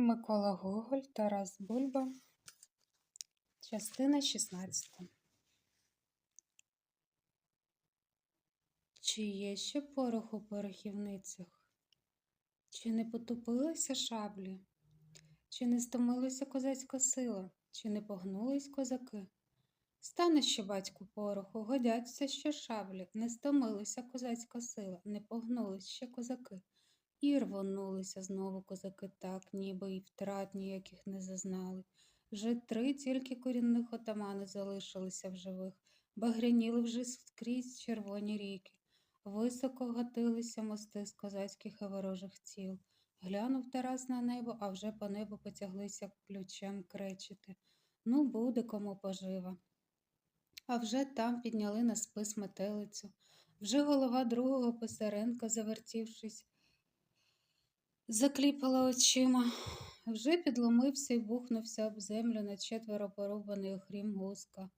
Микола Гоголь, Тарас Бульба, частина 16. Чи є ще порох у порохівницях? Чи не потупилися шаблі? Чи не стомилася козацька сила? Чи не погнулись козаки? Стане ще батьку пороху, годяться ще шаблі, не стомилася козацька сила, не погнулись ще козаки. І рвонулися знову козаки так, ніби й втрат ніяких не зазнали. Вже три тільки корінних отамани залишилися в живих, багряніли вже скрізь червоні ріки. Високо гатилися мости з козацьких і ворожих ціл. Глянув Тарас на небо, а вже по небу потяглися ключем кречити. Ну, буде кому пожива. А вже там підняли на спис метелицю. Вже голова другого Писаренка, завертівшись, закліпала очима. Вже підломився і бухнувся об землю на четверо порубаний охрім гуска.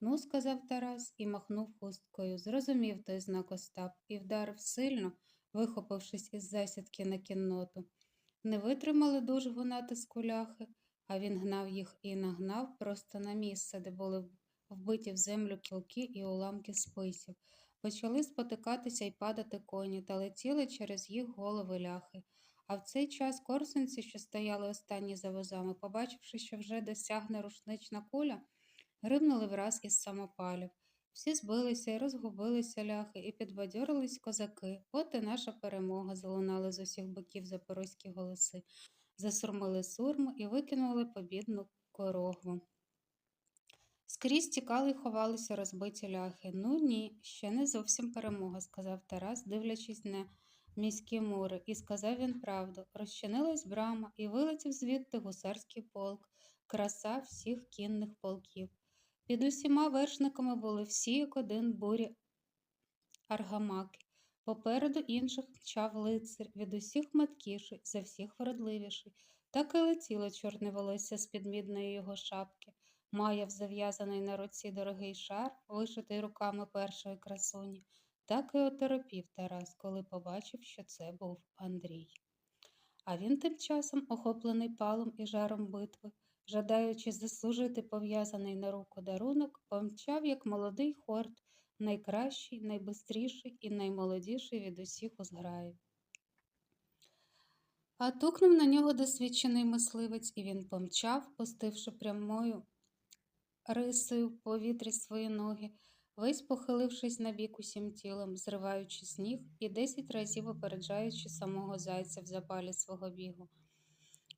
Ну, сказав Тарас і махнув хусткою. Зрозумів той знак Остап і вдарив сильно, вихопившись із засідки на кінноту. Не витримали дужого натиску ляхи, а він гнав їх і нагнав просто на місце, де були вбиті в землю кілки і уламки списів. Почали спотикатися й падати коні та летіли через їх голови ляхи. А в цей час корсунці, що стояли останні за возами, побачивши, що вже досягне рушнична куля, гримнули враз із самопалів. Всі збилися і розгубилися ляхи, і підбадьорились козаки. От і наша перемога, залунали з усіх боків запорозькі голоси, засурмили сурму і викинули побідну корогву. Скрізь тікали й ховалися розбиті ляхи. Ну ні, ще не зовсім перемога, сказав Тарас, дивлячись на міські мури, і сказав він правду. Розчинилась брама, і вилетів звідти гусарський полк, краса всіх кінних полків. Під усіма вершниками були всі як один бурі аргамаки. Попереду інших мчав лицар, від усіх меткіший, за всіх вродливіший. Так і летіло чорне волосся з-під мідної його шапки. Маяв зав'язаний на руці дорогий шар, вишитий руками першої красуні. Так і оторопів Тарас, коли побачив, що це був Андрій. А він тим часом, охоплений палом і жаром битви, жадаючи заслужити пов'язаний на руку дарунок, помчав, як молодий хорт, найкращий, найбистріший і наймолодіший від усіх у зграї. А тукнув на нього досвідчений мисливець, і він помчав, пустивши прямою рисою в повітрі свої ноги, весь похилившись на бік усім тілом, зриваючи сніг і десять разів опереджаючи самого зайця в запалі свого бігу.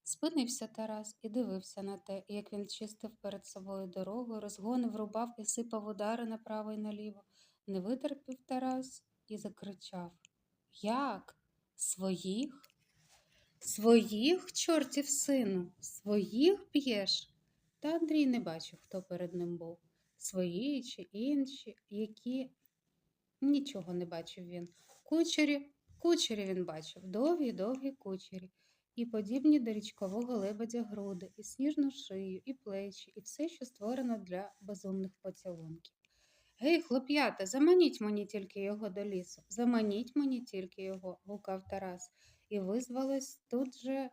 Спинився Тарас і дивився на те, як він чистив перед собою дорогу, розгонив, рубав і сипав удари направо й наліво. Не витерпів Тарас і закричав Як? Своїх? Своїх, чортів сину, своїх б'єш? Та Андрій не бачив, хто перед ним був. Свої чи інші, які нічого не бачив він. Кучері, кучері він бачив, довгі, довгі кучері, і подібні до річкового лебедя груди, і сніжну шию, і плечі, і все, що створено для безумних поцілунків. Гей, хлоп'ята, заманіть мені тільки його до лісу, заманіть мені тільки його, гукав Тарас, і визвалось тут же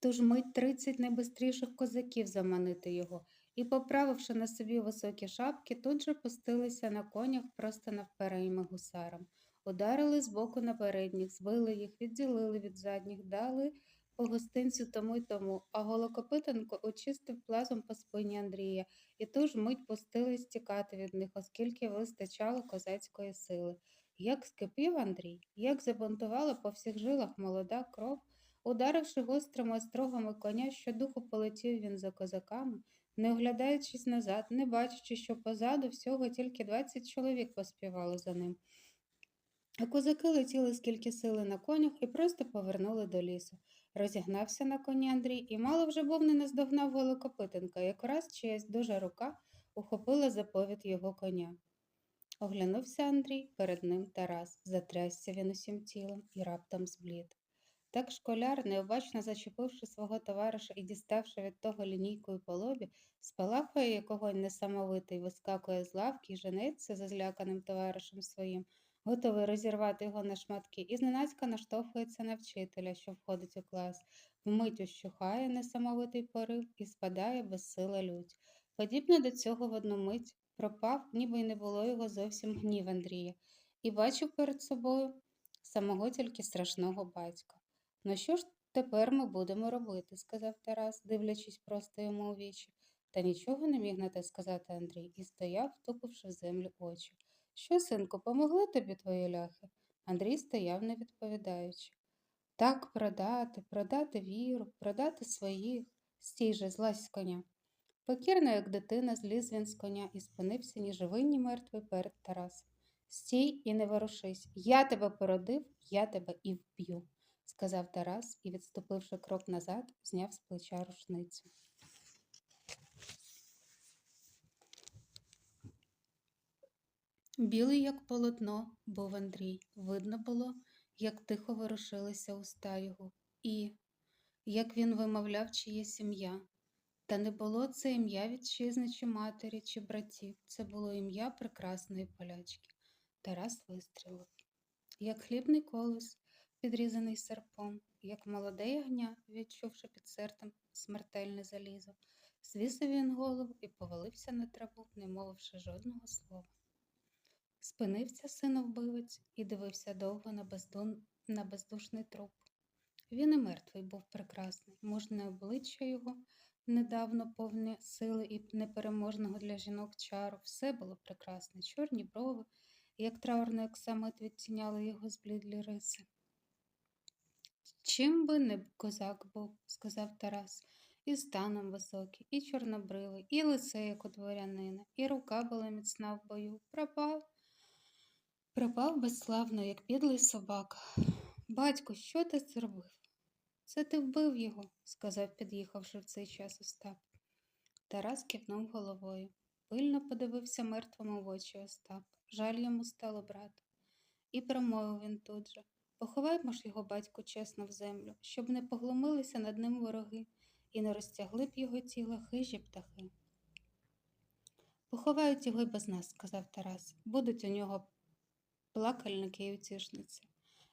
ту ж мить тридцять найбистріших козаків заманити його, і, поправивши на собі високі шапки, тут же пустилися на конях просто навперейми гусарам. Ударили збоку на передніх, збили їх, відділили від задніх, дали по гостинцю тому й тому, а Голокопитенко очистив плазом по спині Андрія, і ту ж мить пустились тікати від них, оскільки вистачало козацької сили. Як скипів Андрій, як забунтувала по всіх жилах молода кров, ударивши гострими острогами коня, щодуху полетів він за козаками, не оглядаючись назад, не бачачи, що позаду всього тільки двадцять чоловік поспівало за ним. А козаки летіли скільки сили на конях і просто повернули до лісу. Розігнався на коні Андрій і мало вже був не наздогнав Голокопитенка, якраз чиясь дужа рука ухопила за повід його коня. Оглянувся Андрій, перед ним Тарас, затрясся він усім тілом і раптом зблід. Так школяр, необачно зачепивши свого товариша і діставши від того лінійкою по лобі, спалахує як огонь несамовитий, вискакує з лавки і женеться за зляканим товаришем своїм, готовий розірвати його на шматки, і зненацька наштовхується на вчителя, що входить у клас. Вмить ущухає несамовитий порив і спадає безсила лють. Подібно до цього в одну мить пропав, ніби й не було його зовсім гнів Андрія, і бачив перед собою самого тільки страшного батька. Ну що ж тепер ми будемо робити? сказав Тарас, дивлячись просто йому у вічі. Та нічого не міг на те сказати Андрій і стояв, втупивши в землю очі. Що, синку, помогли тобі твої ляхи? Андрій стояв, не відповідаючи. Так продати, продати віру, продати своїх. Стій же, злазь з коня. Покірно, як дитина, зліз він з коня і спинився ні живий, ні мертвий перед Тарасом. Стій і не ворушись. Я тебе породив, я тебе і вб'ю, сказав Тарас і, відступивши крок назад, зняв з плеча рушницю. Білий, як полотно, був Андрій. Видно було, як тихо ворушилися уста його, і як він вимовляв чиєсь ім'я. Та не було це ім'я вітчизни чи матері, чи братів. Це було ім'я прекрасної полячки. Тарас вистрілив. Як хлібний колос, підрізаний серпом, як молоде ягня, відчувши під серцем смертельне залізо, звісив він голову і повалився на траву, не мовивши жодного слова. Спинився синовбивець і дивився довго на, бездун... на бездушний труп. Він і мертвий був прекрасний, мужне обличчя його, недавно повне сили і непереможного для жінок чару, все було прекрасне, чорні брови, як траурний оксамит відтіняли його зблідлі риси. Чим би не козак був, сказав Тарас, і станом високий, і чорнобривий, і лице, як у дворянина, і рука була міцна в бою. Пропав. Пропав безславно, як підлий собака. Батько, що ти зробив? Це ти вбив його, сказав, під'їхавши в цей час Остап. Тарас кивнув головою. Пильно подивився мертвому в очі Остап. Жаль йому стало брата. І промовив він тут же Поховаймо ж його батько чесно в землю, щоб не поглумилися над ним вороги і не розтягли б його тіло хижі птахи. Поховають його й без нас, сказав Тарас. Будуть у нього плакальники і утішниці.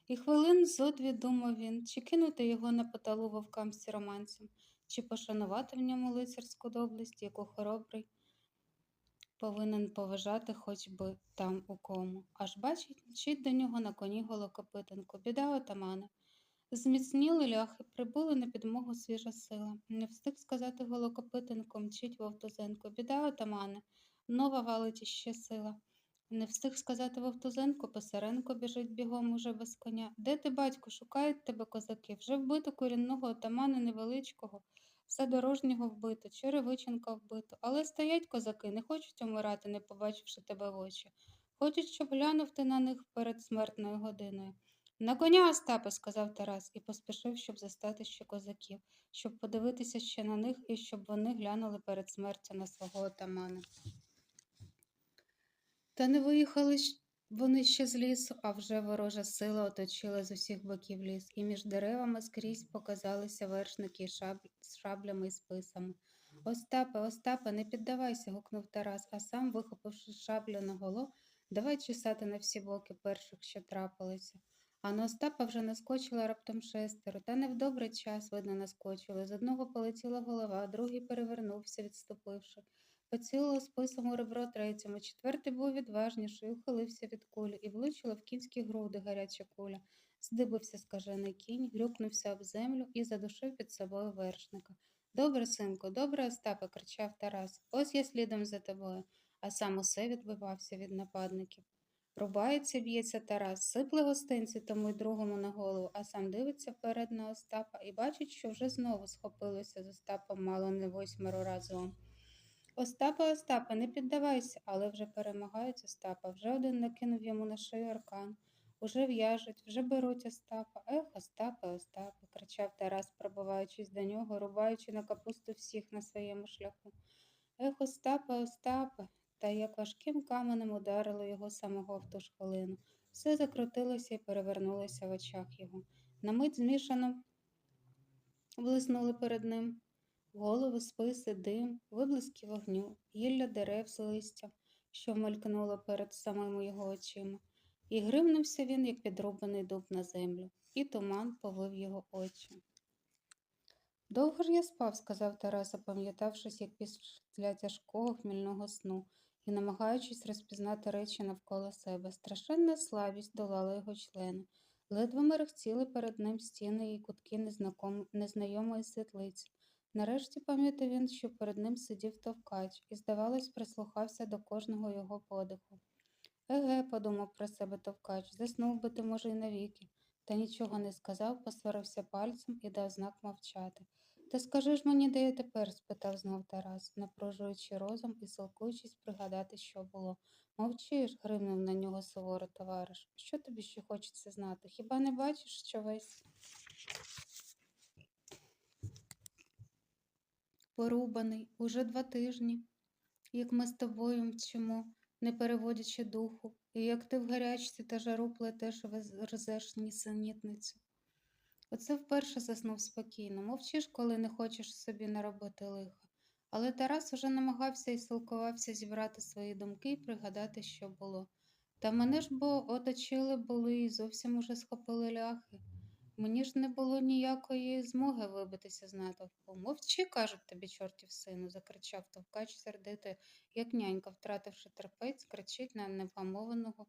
І хвилин зо дві думав він, чи кинути його на поталу вовкам сіроманцям, чи пошанувати в ньому лицарську доблесть, яку хоробрий повинен поважати хоч би там у кому. Аж бачить, мчить до нього на коні голокопитанку, біда отамана. Зміцніли ляхи, прибули на підмогу свіжа сила. Не встиг сказати голокопитанку, мчить вовтузенко, біда отамане, нова валить іще сила. Не встиг сказати Вовтузенко, Писаренко біжить бігом уже без коня. Де ти, батько, шукають тебе козаки? Вже вбито корінного отамана невеличкого, все дорожнього вбито, черевиченка вбито. Але стоять козаки, не хочуть умирати, не побачивши тебе в очі. Хочуть, щоб глянув ти на них перед смертною годиною. На коня, Остапе, сказав Тарас і поспішив, щоб застати ще козаків, щоб подивитися ще на них і щоб вони глянули перед смертю на свого отамана. Та не виїхали вони ще з лісу, а вже ворожа сила оточила з усіх боків ліс, і між деревами скрізь показалися вершники з шаблями і списами. Остапе, Остапе, не піддавайся, гукнув Тарас, а сам, вихопивши шаблю на голо, давай чесати на всі боки перших, що трапилися. А на Остапа вже наскочила раптом шестеро, та не в добрий час, видно, наскочили. З одного полетіла голова, другий перевернувся, відступивши. Поцілило списом у ребро третьому. Четвертий був відважніший, ухилився від кулі і влучила в кінські груди гаряча куля. Здибився скажений кінь, грюкнувся об землю і задушив під собою вершника. Добре, синку, добре, Остапе, кричав Тарас. Ось я слідом за тобою, а сам усе відбивався від нападників. Рубається, б'ється Тарас, сипле гостинці тому й другому на голову, а сам дивиться вперед на Остапа і бачить, що вже знову схопилося з Остапом мало не восьмеро разом. Остапа, Остапа, не піддавайся, але вже перемагають Остапа. Вже один накинув йому на шию аркан. Уже в'яжуть, вже беруть Остапа. Ех, Остапе, Остапе, кричав Тарас, пробиваючись до нього, рубаючи на капусту всіх на своєму шляху. Ех, Остапе, Остапе, та як важким каменем ударило його самого в ту ж хвилину. Все закрутилося і перевернулося в очах його. На мить змішано блиснули перед ним голови, списи, дим, виблиски вогню, гілля дерев з листя, що мелькнуло перед самими його очима, і гримнувся він, як підрубаний дуб на землю, і туман повив його очі. Довго ж я спав, сказав Тарас, опам'ятавшись, як після тяжкого хмільного сну, і намагаючись розпізнати речі навколо себе. Страшенна слабість долала його члени. Ледве мерехтіли перед ним стіни і кутки незнайомої світлиці. Нарешті пам'ятав він, що перед ним сидів товкач і, здавалось, прислухався до кожного його подиху. Еге, подумав про себе товкач, заснув би ти, може, й навіки. Та нічого не сказав, посварився пальцем і дав знак мовчати. Та скажи ж мені, де я тепер? спитав знов Тарас, напружуючи розум і силкуючись пригадати, що було. Мовчиш, гримнув на нього суворо товариш. Що тобі ще хочеться знати? Хіба не бачиш, що весь порубаний уже два тижні, як ми з тобою мчимо, не переводячи духу, і як ти в гарячці та жару плетеш верзеш нісенітницю. Оце вперше заснув спокійно, мовчиш, коли не хочеш собі наробити лиха. Але Тарас уже намагався і силкувався зібрати свої думки і пригадати, що було. Та мене ж бо оточили були і зовсім уже схопили ляхи. Мені ж не було ніякої змоги вибитися з натовпу. Мовчи, кажуть тобі, чортів сину, закричав товкач сердито, як нянька, втративши терпець, кричить на невгамованого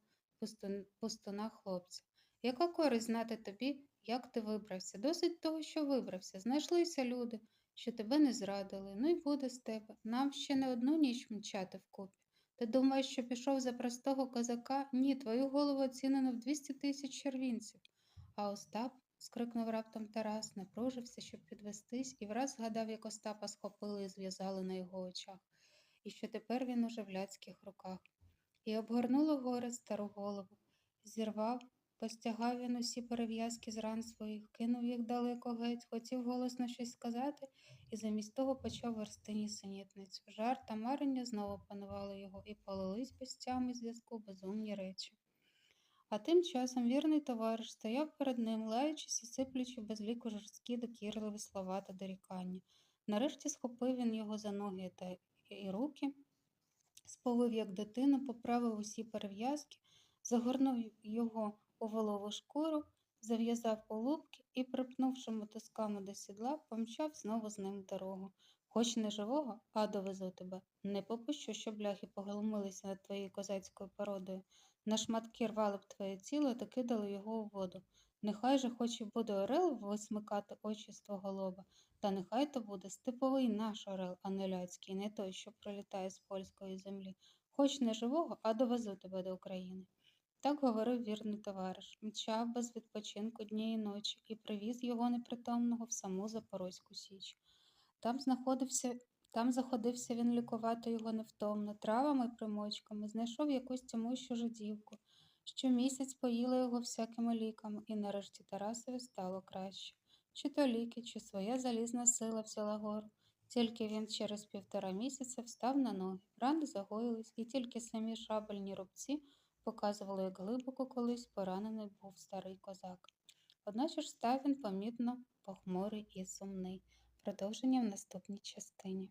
пустуна хлопця. Яка користь знати тобі, як ти вибрався? Досить того, що вибрався. Знайшлися люди, що тебе не зрадили. Ну й буде з тебе. Нам ще не одну ніч мчати вкупі. Ти думаєш, що пішов за простого козака? Ні, твою голову оцінено в 200 тисяч червінців. А Остап, скрикнув раптом Тарас, напружився, щоб підвестись, і враз згадав, як Остапа схопили і зв'язали на його очах, і що тепер він уже в ляцьких руках. І обгорнуло горе стару голову, зірвав, Постягав він усі перев'язки з ран своїх, кинув їх далеко геть, хотів голосно щось сказати, і замість того почав версти нісенітницю. Жар та марення знову панували його і полились без тями зв'язку безумні речі. А тим часом вірний товариш стояв перед ним, лаючись і сиплючи безліку жорсткі докірливі слова та дорікання. Нарешті схопив він його за ноги та і руки, сповив, як дитину, поправив усі перев'язки, загорнув його у волову шкуру, зав'язав улубки і, припнувши мотузками до сідла, помчав знову з ним дорогу. Хоч не живого, а довезу тебе. Не попущу, щоб ляхи поглумилися над твоєю козацькою породою. На шматки рвали б твоє тіло та кидали його у воду. Нехай же хоч і буде орел висмикати очі з твого лоба, та нехай то буде степовий наш орел, а не ляцький, не той, що пролітає з польської землі. Хоч не живого, а довезу тебе до України. Так говорив вірний товариш, мчав без відпочинку дні і ночі і привіз його непритомного в саму Запорозьку Січ. Там знаходився, там заходився він лікувати його невтомно, травами і примочками, знайшов якусь тямущу жидівку. Щомісяць поїла його всякими ліками, і нарешті Тарасові стало краще. Чи то ліки, чи своя залізна сила взяла гору. Тільки він через півтора місяця встав на ноги, рани загоїлись, і тільки самі шабельні рубці показували, як глибоко колись поранений був старий козак. Одначе ж став він помітно похмурий і сумний. Продовження в наступній частині.